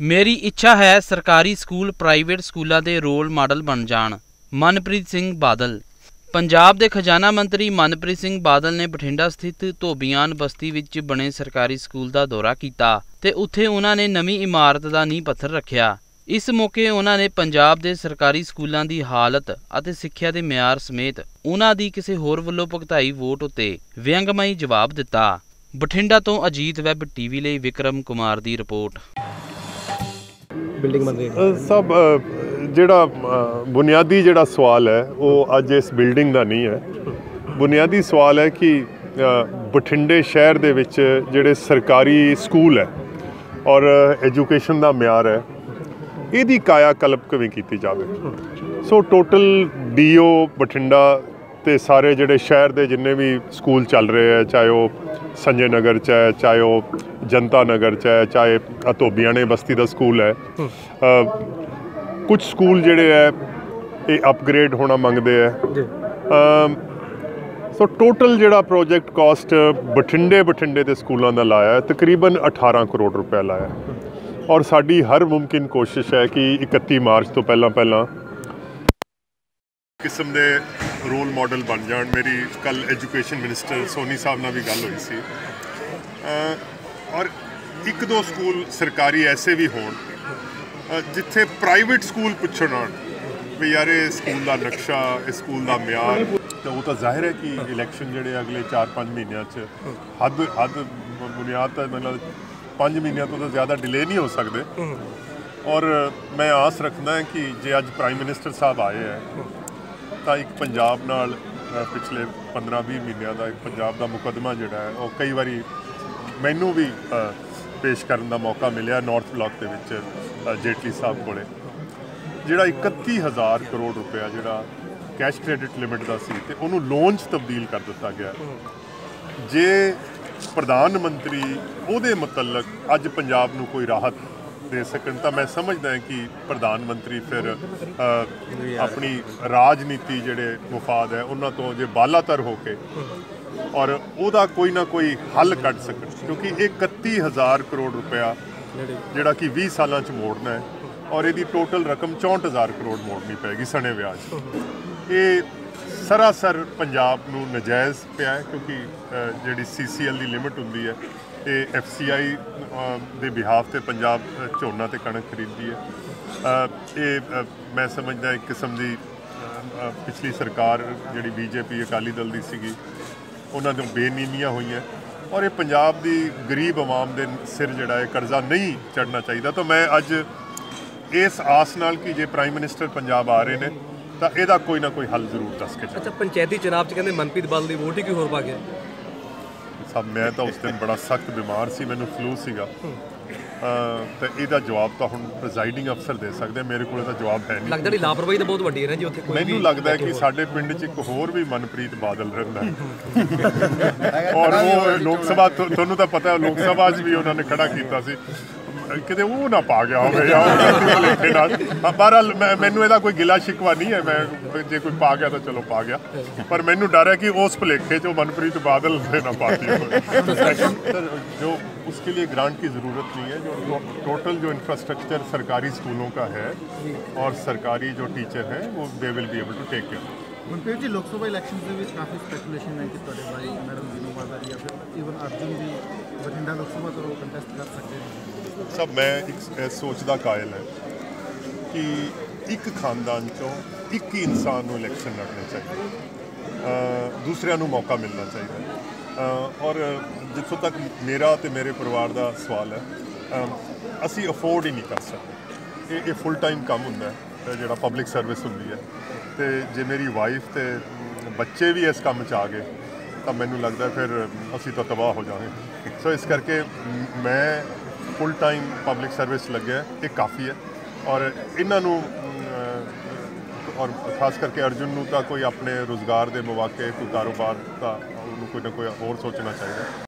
ਮੇਰੀ ਇੱਛਾ ਹੈ ਸਰਕਾਰੀ ਸਕੂਲ, ਪ੍ਰਾਈਵੇਟ ਸਕੂਲਾਂ ਦੇ ਰੋਲ ਮਾਡਲ ਬਣ ਜਾਣ। ਮਨਪ੍ਰੀਤ ਸਿੰਘ ਬਾਦਲ। ਪੰਜਾਬ ਦੇ ਖਜ਼ਾਨਾ ਮੰਤਰੀ ਮਨਪ੍ਰੀਤ ਸਿੰਘ ਬਾਦਲ ਨੇ ਬਠਿੰਡਾ ਸਥਿਤ ਧੋਬੀਆਨ ਬਸਤੀ ਵਿੱਚ ਬਣੇ ਸਰਕਾਰੀ ਸਕੂਲ ਦਾ ਦੌਰਾ ਕੀਤਾ ਤੇ ਉੱਥੇ ਉਹਨਾਂ ਨੇ ਨਵੀਂ ਇਮਾਰਤ ਦਾ ਨੀਂਹ ਪੱਥਰ ਰੱਖਿਆ। ਇਸ ਮੌਕੇ ਉਹਨਾਂ ਨੇ ਪੰਜਾਬ ਦੇ ਸਰਕਾਰੀ ਸਕੂਲਾਂ ਦੀ ਹਾਲਤ ਅਤੇ ਸਿੱਖਿਆ ਦੇ ਮਿਆਰ ਸਮੇਤ ਉਹਨਾਂ ਦੀ ਕਿਸੇ ਹੋਰ ਵੱਲੋਂ ਭੁਗਤਾਈ ਵੋਟ ਉੱਤੇ ਵਿਅੰਗਮਈ ਜਵਾਬ ਦਿੱਤਾ। ਬਠਿੰਡਾ ਤੋਂ ਅਜੀਤ ਵੈਬ ਟੀਵੀ ਲਈ ਵਿਕਰਮ ਕੁਮਾਰ ਦੀ ਰਿਪੋਰਟ। ਬਿਲਡਿੰਗ ਬਣ ਰਹੀ ਹੈ? ਸਭ ਜਿਹੜਾ ਬੁਨਿਆਦੀ ਜਿਹੜਾ ਸਵਾਲ ਹੈ, ਉਹ ਅੱਜ ਇਸ ਬਿਲਡਿੰਗ ਦਾ ਨਹੀਂ ਹੈ। ਬੁਨਿਆਦੀ ਸਵਾਲ ਹੈ ਕਿ ਬਠਿੰਡੇ ਸ਼ਹਿਰ ਦੇ ਵਿੱਚ ਜਿਹੜੇ ਸਰਕਾਰੀ ਸਕੂਲ ਹੈ ਔਰ ਐਜੂਕੇਸ਼ਨ ਦਾ ਮਿਆਰ ਹੈ, ਇਹਦੀ ਕਾਇਆ ਕਲਪ ਕਿਵੇਂ ਕੀਤੀ ਜਾਵੇ? ਸੋ ਟੋਟਲ ਡੀਓ ਬਠਿੰਡਾ ਤੇ ਸਾਰੇ ਜਿਹੜੇ ਸ਼ਹਿਰ ਦੇ ਜਿੰਨੇ ਵੀ ਸਕੂਲ ਚੱਲ ਰਹੇ ਹੈ ਚਾਹੇ ਉਹ ਸੰਜੇ ਨਗਰ ਚ ਹੈ ਚਾਹੇ ਉਹ ਜਨਤਾ ਨਗਰ ਚ ਹੈ ਚਾਹੇ ਧੋਬੀਆਣੇ ਬਸਤੀ ਦਾ ਸਕੂਲ ਹੈ ਕੁਝ ਸਕੂਲ ਜਿਹੜੇ ਹੈ ਇਹ ਅਪਗ੍ਰੇਡ ਹੋਣਾ ਮੰਗਦੇ ਹੈ ਜੀ। ਸੋ ਟੋਟਲ ਜਿਹੜਾ ਪ੍ਰੋਜੈਕਟ ਕਾਸਟ ਬਠਿੰਡੇ ਬਠਿੰਡੇ ਦੇ ਸਕੂਲਾਂ ਦਾ ਲਾਇਆ ਹੈ ਤਕਰੀਬਨ 18 ਕਰੋੜ ਰੁਪਏ ਲਾਇਆ। ਔਰ ਸਾਡੀ ਹਰ ਮੁਮਕਿਨ ਕੋਸ਼ਿਸ਼ ਹੈ ਕਿ 31 ਮਾਰਚ ਤੋਂ ਪਹਿਲਾਂ ਪਹਿਲਾਂ ਕਿਸਮ ਦੇ ਰੋਲ ਮਾਡਲ ਬਣ ਜਾਣ। ਮੇਰੀ ਕੱਲ ਐਜੂਕੇਸ਼ਨ ਮਿਨਿਸਟਰ ਸੋਨੀ ਸਾਹਿਬ ਨਾਲ ਵੀ ਗੱਲ ਹੋਈ ਸੀ। ਔਰ ਇੱਕ ਦੋ ਸਕੂਲ ਸਰਕਾਰੀ ਐਸੇ ਵੀ ਹੋਣ ਜਿੱਥੇ ਪ੍ਰਾਈਵੇਟ ਸਕੂਲ ਪੁੱਛਣ ਆਉਣ, ਵੀ ਯਾਰ ਇਹ ਸਕੂਲ ਦਾ ਨਕਸ਼ਾ ਇਸ ਸਕੂਲ ਦਾ ਮਿਆਰ। ਤਾਂ ਉਹ ਤਾਂ ਜ਼ਾਹਿਰ ਹੈ ਕਿ ਇਲੈਕਸ਼ਨ ਜਿਹੜੇ ਅਗਲੇ 4-5 ਮਹੀਨਿਆਂ 'ਚ ਹੱਦ ਹੱਦ ਬੁਨਿਆਦ ਤਾਂ ਮਤਲਬ 5 ਮਹੀਨਿਆਂ ਤੋਂ ਤਾਂ ਜ਼ਿਆਦਾ ਡਿਲੇ ਨਹੀਂ ਹੋ ਸਕਦੇ। ਔਰ ਮੈਂ ਆਸ ਰੱਖਦਾ ਕਿ ਜੇ ਅੱਜ ਪ੍ਰਾਈਮ ਮਿਨਿਸਟਰ ਸਾਹਿਬ ਆਏ ਹੈ ਤਾਂ ਇੱਕ ਪੰਜਾਬ ਨਾਲ ਪਿਛਲੇ 15-20 ਮਹੀਨਿਆਂ ਦਾ ਇੱਕ ਪੰਜਾਬ ਦਾ ਮੁਕੱਦਮਾ ਜਿਹੜਾ ਹੈ, ਉਹ ਕਈ ਵਾਰੀ ਮੈਨੂੰ ਵੀ ਪੇਸ਼ ਕਰਨ ਦਾ ਮੌਕਾ ਮਿਲਿਆ ਨਾਰਥ ਬਲਾਕ ਦੇ ਵਿੱਚ ਜੇਟਲੀ ਸਾਹਿਬ ਕੋਲੇ। ਜਿਹੜਾ 31000 ਕਰੋੜ ਰੁਪਇਆ ਜਿਹੜਾ ਕੈਸ਼ ਕ੍ਰੈਡਿਟ ਲਿਮਿਟ ਦਾ ਸੀ ਤੇ ਉਹਨੂੰ ਲੋਨ 'ਚ ਤਬਦੀਲ ਕਰ ਦਿੱਤਾ ਗਿਆ। ਜੇ ਪ੍ਰਧਾਨ ਮੰਤਰੀ ਉਹਦੇ ਮੁਤਲਕ ਅੱਜ ਪੰਜਾਬ ਨੂੰ ਕੋਈ ਰਾਹਤ ਦੇ ਸਕਣ ਤਾਂ ਮੈਂ ਸਮਝਦਾ ਹਾਂ ਕਿ ਪ੍ਰਧਾਨ ਮੰਤਰੀ ਫਿਰ ਆਪਣੀ ਰਾਜਨੀਤੀ ਜਿਹੜੇ ਮੁਫਾਦ ਹੈ ਉਹਨਾਂ ਤੋਂ ਜੇ ਬਾਲਾਤਰ ਹੋ ਕੇ ਔਰ ਉਹਦਾ ਕੋਈ ਨਾ ਕੋਈ ਹੱਲ ਕੱਢ ਸਕਣ ਕਿਉਂਕਿ ਇਹ 31000 ਕਰੋੜ ਰੁਪਇਆ ਜਿਹੜਾ ਕਿ 20 ਸਾਲਾਂ ਚ ਮੋੜਨਾ ਹੈ ਔਰ ਇਹਦੀ ਟੋਟਲ ਰਕਮ 64000 ਕਰੋੜ ਮੋੜਨੀ ਪੈਗੀ ਸਣੇ ਵਿਆਜ ਇਹ ਸਰਾਸਰ ਪੰਜਾਬ ਨੂੰ ਨਜਾਇਜ਼ ਪਿਆ ਕਿਉਂਕਿ ਜਿਹੜੀ ਸੀਸੀਐਲ ਦੀ ਲਿਮਿਟ ਹੁੰਦੀ ਹੈ ਇਹ ਐਫਸੀਆਈ ਦੇ ਬਿਹਾਫ ਤੇ ਪੰਜਾਬ ਝੋਨਾ ਤੇ ਕਣਕ ਖਰੀਦਦੀ ਹੈ। ਇਹ ਮੈਂ ਸਮਝਦਾ ਇੱਕ ਕਿਸਮ ਦੀ ਪਿਛਲੀ ਸਰਕਾਰ ਜਿਹੜੀ ਬੀਜੇਪੀ ਅਕਾਲੀ ਦਲ ਦੀ ਸੀਗੀ, ਉਹਨਾਂ ਤੋਂ ਬੇਨੀਮੀਆਂ ਹੋਈਆਂ। ਔਰ ਇਹ ਪੰਜਾਬ ਦੀ ਗਰੀਬ ਆਵਾਮ ਦੇ ਸਿਰ ਜਿਹੜਾ ਹੈ ਕਰਜ਼ਾ ਨਹੀਂ ਚੜਨਾ ਚਾਹੀਦਾ। ਤਾਂ ਮੈਂ ਅੱਜ ਇਸ ਆਸ ਨਾਲ ਕਿ ਜੇ ਪ੍ਰਾਈਮ ਮਿਨਿਸਟਰ ਪੰਜਾਬ ਆ ਰਹੇ ਨੇ, ਤਾਂ ਇਹਦਾ ਕੋਈ ਨਾ ਕੋਈ ਹੱਲ ਜ਼ਰੂਰ ਦੱਸ ਕੇ ਅੱਛਾ, ਪੰਚਾਇਤੀ ਚੁਣਾਵ ਚ ਕਹਿੰਦੇ ਮਨਪ੍ਰੀਤ ਬਾਦਲ ਦੀ ਵੋਟ ਹੀ ਕੋਈ ਹੋਰ ਪਾ ਗਿਆ ਸਭ ਮੈਂ ਤਾਂ ਉਸ ਦਿਨ ਬੜਾ ਸਖਤ ਬਿਮਾਰ ਸੀ ਮੈਨੂੰ ਫਲੂ ਸੀਗਾ। ਅ, ਤੇ ਇਹਦਾ ਜਵਾਬ ਤਾਂ ਹੁਣ ਪ੍ਰੈਜ਼ਾਈਡਿੰਗ ਅਫਸਰ ਦੇ ਸਕਦੇ ਮੇਰੇ ਕੋਲ ਤਾਂ ਜਵਾਬ ਹੈ ਨਹੀਂ। ਲੱਗਦਾ ਨਹੀਂ ਲਾਪਰਵਾਹੀ ਤਾਂ ਬਹੁਤ ਵੱਡੀ ਹੈ ਨਾ ਜੀ ਉੱਥੇ ਕੋਈ ਮੈਨੂੰ ਲੱਗਦਾ ਹੈ ਕਿ ਸਾਡੇ ਪਿੰਡ 'ਚ ਇੱਕ ਹੋਰ ਵੀ ਮਨਪ੍ਰੀਤ ਬਾਦਲ ਰਹਿੰਦਾ ਹੈ। ਔਰ ਉਹ ਲੋਕ ਸਭਾ ਤੁਹਾਨੂੰ ਤਾਂ ਪਤਾ ਹੈ ਲੋਕ ਸਭਾ 'ਚ ਵੀ ਉਹਨਾਂ ਨੇ ਖੜਾ ਕੀਤਾ ਸੀ। ਕਿਤੇ ਉਹ ਨਾ ਪਾ ਗਿਆ ਹੋਵੇ ਜਾਂ ਉਹ ਗਲਤੀ ਭੁਲੇਖੇ ਨਾਲ ਹਾਂ, ਬਹਰਹਾਲ ਮੈਂ ਮੈਨੂੰ ਇਹਦਾ ਕੋਈ ਗਿਲਾ ਸ਼ਿਕਵਾ ਨਹੀਂ ਹੈ ਮੈਂ ਜੇ ਕੋਈ ਪਾ ਗਿਆ ਤਾਂ ਚਲੋ ਪਾ ਗਿਆ ਪਰ ਮੈਨੂੰ ਡਰ ਹੈ ਕਿ ਉਸ ਭੁਲੇਖੇ 'ਚ ਉਹ मनप्रीत बादल ने ना पाती हो सर जो उसके लिए ग्रांट की ज़रूरत नहीं है जो टोटल जो इंफ्रास्ट्रक्चर सरकारी स्कूलों का है और सरकारी जो टीचर हैं वो they will be able to take care Manpreet ji Lok Sabha elections ਦੇ ਵਿੱਚ ਕਾਫੀ ਸਪੈਕੂਲੇਸ਼ਨ ਹੈ ਕਿ ਤੁਹਾਡੇ ਭਾਈ ਮੈਡਮ ਜੀਨੂ ਬਾਦਲ ਜਾਂ ਫਿਰ ਈਵਨ ਅਰਜੁਨ ਵੀ ਬਠਿੰਡਾ ਲੋਕ ਸਭਾ ਤੋਂ ਕੰਟੈਸਟ ਕਰ ਸਕਦੇ ਸਭ, ਮੈਂ ਇੱਕ ਇਸ ਸੋਚ ਦਾ ਕਾਇਲ ਹੈ ਕਿ ਇੱਕ ਖਾਨਦਾਨ ਚੋਂ ਇੱਕ ਹੀ ਇਨਸਾਨ ਨੂੰ ਇਲੈਕਸ਼ਨ ਲੜਨਾ ਚਾਹੀਦਾ ਦੂਸਰਿਆਂ ਨੂੰ ਮੌਕਾ ਮਿਲਣਾ ਚਾਹੀਦਾ ਔਰ ਜਿੱਥੋਂ ਤੱਕ ਮੇਰਾ ਤੇ ਮੇਰੇ ਪਰਿਵਾਰ ਦਾ ਸਵਾਲ ਹੈ ਅਸੀਂ ਅਫੋਰਡ ਹੀ ਨਹੀਂ ਕਰ ਸਕਦੇ। ਇਹ ਇਹ ਫੁੱਲ ਟਾਈਮ ਕੰਮ ਹੁੰਦਾ ਜਿਹੜਾ ਪਬਲਿਕ ਸਰਵਿਸ ਹੁੰਦੀ ਹੈ। ਤੇ ਜੇ ਮੇਰੀ ਵਾਈਫ ਤੇ ਬੱਚੇ ਵੀ ਇਸ ਕੰਮ 'ਚ ਆ ਗਏ ਤਾਂ ਮੈਨੂੰ ਲੱਗਦਾ ਫਿਰ ਅਸੀਂ ਤਾਂ ਤਬਾਹ ਹੋ ਜਾਵਾਂਗੇ। ਸੋ ਇਸ ਕਰਕੇ ਮੈਂ ਫੁੱਲ ਟਾਈਮ ਪਬਲਿਕ ਸਰਵਿਸ ਲੱਗਿਆ ਇਹ ਕਾਫੀ ਹੈ। ਔਰ ਇਹਨਾਂ ਨੂੰ ਔਰ ਖਾਸ ਕਰਕੇ ਅਰਜੁਨ ਨੂੰ ਤਾਂ ਕੋਈ ਆਪਣੇ ਰੋਜ਼ਗਾਰ ਦੇ ਮੌਕੇ, ਕੋਈ ਕਾਰੋਬਾਰ ਦਾ ਉਹਨੂੰ ਕੋਈ ਨਾ ਕੋਈ ਹੋਰ ਸੋਚਣਾ ਚਾਹੀਦਾ।